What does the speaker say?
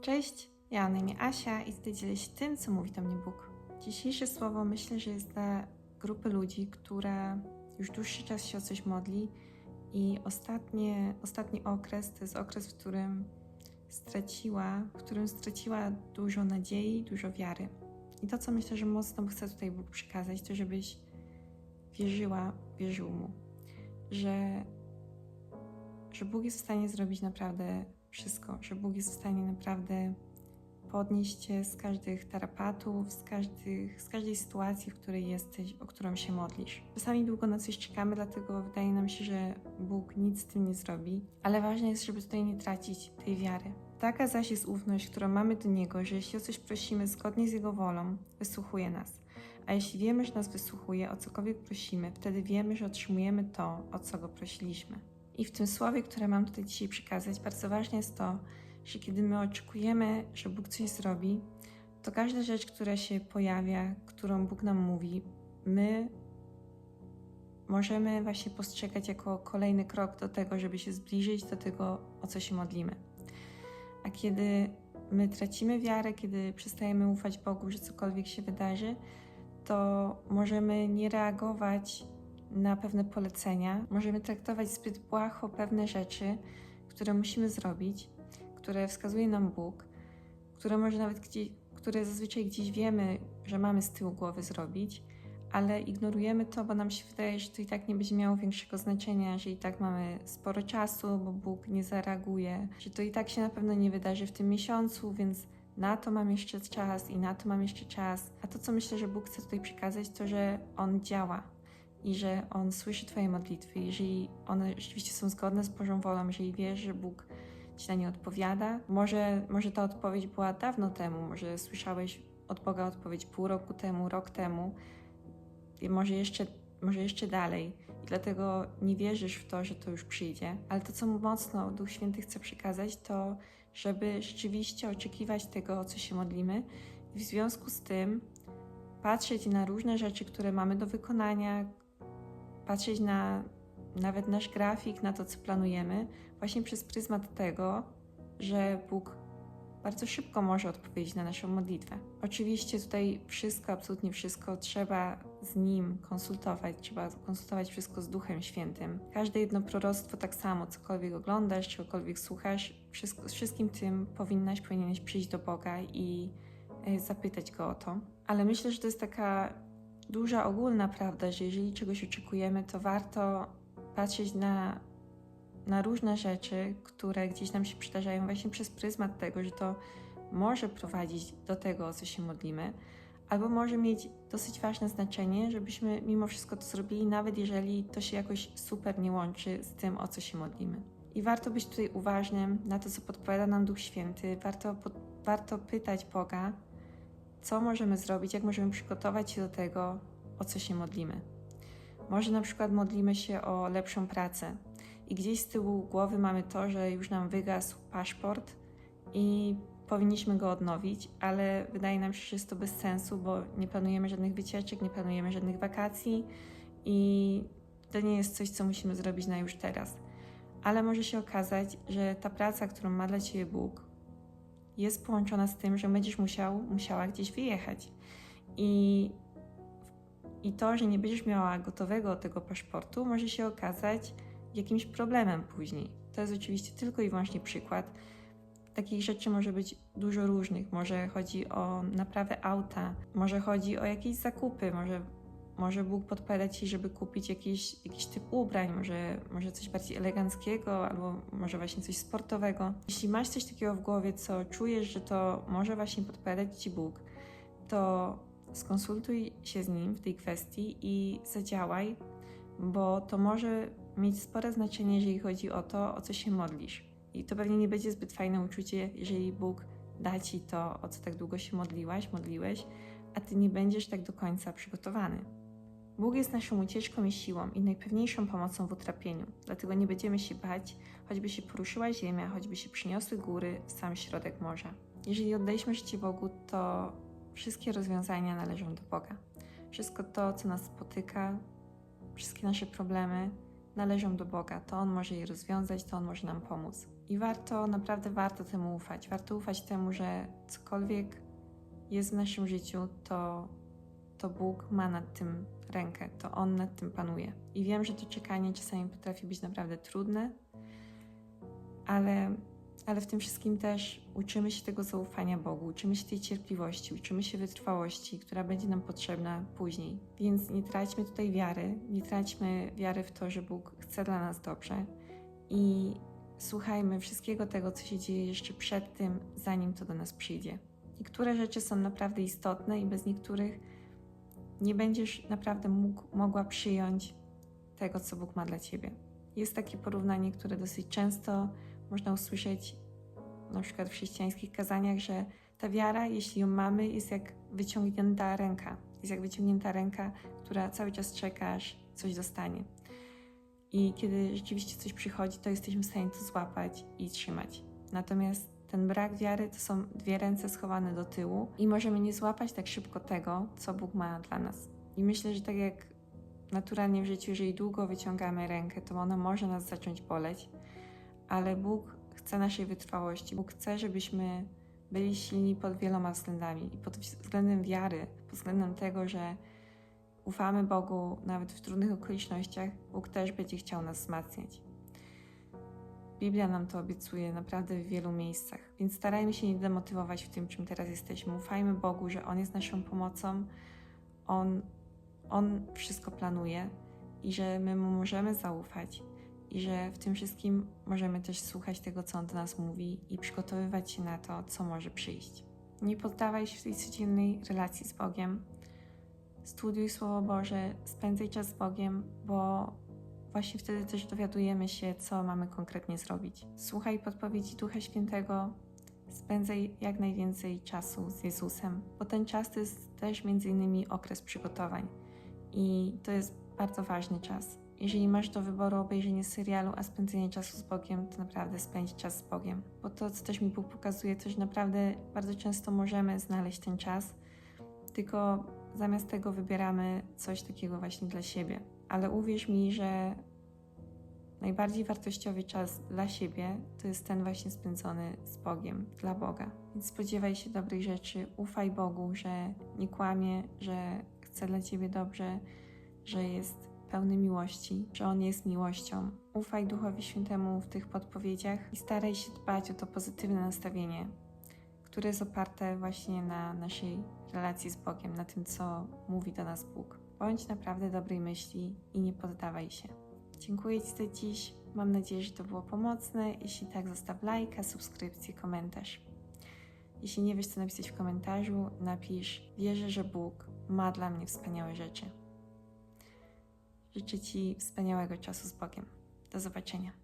Cześć, ja mam na imię Asia i dzielę się tym, co mówi do mnie Bóg. Dzisiejsze słowo myślę, że jest dla grupy ludzi, która już dłuższy czas się o coś modli i ostatnie, ostatni okres to jest okres, w którym straciła, w którym straciła dużo nadziei, dużo wiary. I to, co myślę, że mocno chce tutaj Bóg przekazać, to żebyś wierzyła, wierzył Mu, że, że Bóg jest w stanie zrobić naprawdę wszystko, że Bóg jest w stanie naprawdę podnieść cię z każdych tarapatów, z, każdych, z każdej sytuacji, w której jesteś, o którą się modlisz. Czasami długo na coś czekamy, dlatego wydaje nam się, że Bóg nic z tym nie zrobi, ale ważne jest, żeby tutaj nie tracić tej wiary. Taka zaś jest ufność, którą mamy do Niego, że jeśli o coś prosimy zgodnie z Jego wolą, wysłuchuje nas. A jeśli wiemy, że nas wysłuchuje, o cokolwiek prosimy, wtedy wiemy, że otrzymujemy to, o co Go prosiliśmy. I w tym słowie, które mam tutaj dzisiaj przekazać, bardzo ważne jest to, że kiedy my oczekujemy, że Bóg coś zrobi, to każda rzecz, która się pojawia, którą Bóg nam mówi, my możemy właśnie postrzegać jako kolejny krok do tego, żeby się zbliżyć do tego, o co się modlimy. A kiedy my tracimy wiarę, kiedy przestajemy ufać Bogu, że cokolwiek się wydarzy, to możemy nie reagować na pewne polecenia, możemy traktować zbyt błaho pewne rzeczy, które musimy zrobić, które wskazuje nam Bóg, które może nawet gdzieś, które zazwyczaj gdzieś wiemy, że mamy z tyłu głowy zrobić, ale ignorujemy to, bo nam się wydaje, że to i tak nie będzie miało większego znaczenia, że i tak mamy sporo czasu, bo Bóg nie zareaguje, że to i tak się na pewno nie wydarzy w tym miesiącu, więc na to mam jeszcze czas i na to mam jeszcze czas. A to, co myślę, że Bóg chce tutaj przekazać, to, że On działa i że On słyszy Twoje modlitwy, jeżeli one rzeczywiście są zgodne z Bożą wolą, jeżeli wiesz, że Bóg Ci na nie odpowiada. Może, może ta odpowiedź była dawno temu, może słyszałeś od Boga odpowiedź pół roku temu, rok temu, i może jeszcze, może jeszcze dalej. I dlatego nie wierzysz w to, że to już przyjdzie. Ale to, co mocno Duch Święty chce przekazać, to żeby rzeczywiście oczekiwać tego, o co się modlimy. I w związku z tym patrzeć na różne rzeczy, które mamy do wykonania, patrzeć na nawet nasz grafik, na to, co planujemy, właśnie przez pryzmat tego, że Bóg bardzo szybko może odpowiedzieć na naszą modlitwę. Oczywiście tutaj wszystko, absolutnie wszystko trzeba z Nim konsultować, trzeba konsultować wszystko z Duchem Świętym. Każde jedno proroctwo tak samo, cokolwiek oglądasz, czegokolwiek słuchasz, wszystko, z wszystkim tym powinnaś, powinieneś przyjść do Boga i e, zapytać Go o to. Ale myślę, że to jest taka duża ogólna prawda, że jeżeli czegoś oczekujemy, to warto patrzeć na, na różne rzeczy, które gdzieś nam się przydarzają, właśnie przez pryzmat tego, że to może prowadzić do tego, o co się modlimy, albo może mieć dosyć ważne znaczenie, żebyśmy mimo wszystko to zrobili, nawet jeżeli to się jakoś super nie łączy z tym, o co się modlimy. I warto być tutaj uważnym na to, co podpowiada nam Duch Święty, warto, warto pytać Boga, co możemy zrobić, jak możemy przygotować się do tego, o co się modlimy. Może na przykład modlimy się o lepszą pracę i gdzieś z tyłu głowy mamy to, że już nam wygasł paszport i powinniśmy go odnowić, ale wydaje nam się, że jest to bez sensu, bo nie planujemy żadnych wycieczek, nie planujemy żadnych wakacji i to nie jest coś, co musimy zrobić na już teraz. Ale może się okazać, że ta praca, którą ma dla Ciebie Bóg, jest połączona z tym, że będziesz musiał, musiała gdzieś wyjechać. I i to, że nie będziesz miała gotowego tego paszportu, może się okazać jakimś problemem później. To jest oczywiście tylko i wyłącznie przykład. Takich rzeczy może być dużo różnych. Może chodzi o naprawę auta, może chodzi o jakieś zakupy, może, może Bóg podpowiada ci, żeby kupić jakiś, jakiś typ ubrań, może, może coś bardziej eleganckiego, albo może właśnie coś sportowego. Jeśli masz coś takiego w głowie, co czujesz, że to może właśnie podpowiadać ci Bóg, to skonsultuj się z nim w tej kwestii i zadziałaj, bo to może mieć spore znaczenie, jeżeli chodzi o to, o co się modlisz. I to pewnie nie będzie zbyt fajne uczucie, jeżeli Bóg da ci to, o co tak długo się modliłaś, modliłeś, a ty nie będziesz tak do końca przygotowany. Bóg jest naszą ucieczką i siłą i najpewniejszą pomocą w utrapieniu, dlatego nie będziemy się bać, choćby się poruszyła ziemia, choćby się przyniosły góry w sam środek morza. Jeżeli oddaliśmy życie Bogu, to Wszystkie rozwiązania należą do Boga. Wszystko to, co nas spotyka, wszystkie nasze problemy należą do Boga. To On może je rozwiązać, to On może nam pomóc. I warto, naprawdę warto temu ufać. Warto ufać temu, że cokolwiek jest w naszym życiu, to, to Bóg ma nad tym rękę, to On nad tym panuje. I wiem, że to czekanie czasami potrafi być naprawdę trudne, ale, ale w tym wszystkim też uczymy się tego zaufania Bogu, uczymy się tej cierpliwości, uczymy się wytrwałości, która będzie nam potrzebna później. Więc nie traćmy tutaj wiary, nie traćmy wiary w to, że Bóg chce dla nas dobrze i słuchajmy wszystkiego tego, co się dzieje jeszcze przed tym, zanim to do nas przyjdzie. Niektóre rzeczy są naprawdę istotne i bez niektórych nie będziesz naprawdę mógł, mogła przyjąć tego, co Bóg ma dla ciebie. Jest takie porównanie, które dosyć często można usłyszeć na przykład w chrześcijańskich kazaniach, że ta wiara, jeśli ją mamy, jest jak wyciągnięta ręka. Jest jak wyciągnięta ręka, która cały czas czeka, aż coś dostanie. I kiedy rzeczywiście coś przychodzi, to jesteśmy w stanie to złapać i trzymać. Natomiast ten brak wiary to są dwie ręce schowane do tyłu i możemy nie złapać tak szybko tego, co Bóg ma dla nas. I myślę, że tak jak naturalnie w życiu, jeżeli długo wyciągamy rękę, to ona może nas zacząć boleć, ale Bóg chce naszej wytrwałości. Bóg chce, żebyśmy byli silni pod wieloma względami i pod względem wiary, pod względem tego, że ufamy Bogu nawet w trudnych okolicznościach, Bóg też będzie chciał nas wzmacniać. Biblia nam to obiecuje naprawdę w wielu miejscach, więc starajmy się nie demotywować w tym, czym teraz jesteśmy. Ufajmy Bogu, że On jest naszą pomocą, On, On wszystko planuje i że my Mu możemy zaufać i że w tym wszystkim możemy też słuchać tego, co On do nas mówi i przygotowywać się na to, co może przyjść. Nie poddawaj się w tej codziennej relacji z Bogiem. Studiuj Słowo Boże, spędzaj czas z Bogiem, bo właśnie wtedy też dowiadujemy się, co mamy konkretnie zrobić. Słuchaj podpowiedzi Ducha Świętego, spędzaj jak najwięcej czasu z Jezusem, bo ten czas to jest też między innymi okres przygotowań i to jest bardzo ważny czas. Jeżeli masz do wyboru obejrzenie serialu, a spędzenie czasu z Bogiem, to naprawdę spędź czas z Bogiem. Bo to, co też mi Bóg pokazuje, to, że naprawdę bardzo często możemy znaleźć ten czas, tylko zamiast tego wybieramy coś takiego właśnie dla siebie. Ale uwierz mi, że najbardziej wartościowy czas dla siebie to jest ten właśnie spędzony z Bogiem, dla Boga. Więc spodziewaj się dobrych rzeczy, ufaj Bogu, że nie kłamie, że chce dla ciebie dobrze, że jest pełny miłości, że On jest miłością. Ufaj Duchowi Świętemu w tych podpowiedziach i staraj się dbać o to pozytywne nastawienie, które jest oparte właśnie na naszej relacji z Bogiem, na tym, co mówi do nas Bóg. Bądź naprawdę dobrej myśli i nie poddawaj się. Dziękuję Ci za dziś. Mam nadzieję, że to było pomocne. Jeśli tak, zostaw lajka, subskrypcję, komentarz. Jeśli nie wiesz, co napisać w komentarzu, napisz: Wierzę, że Bóg ma dla mnie wspaniałe rzeczy. Życzę Ci wspaniałego czasu z Bogiem. Do zobaczenia.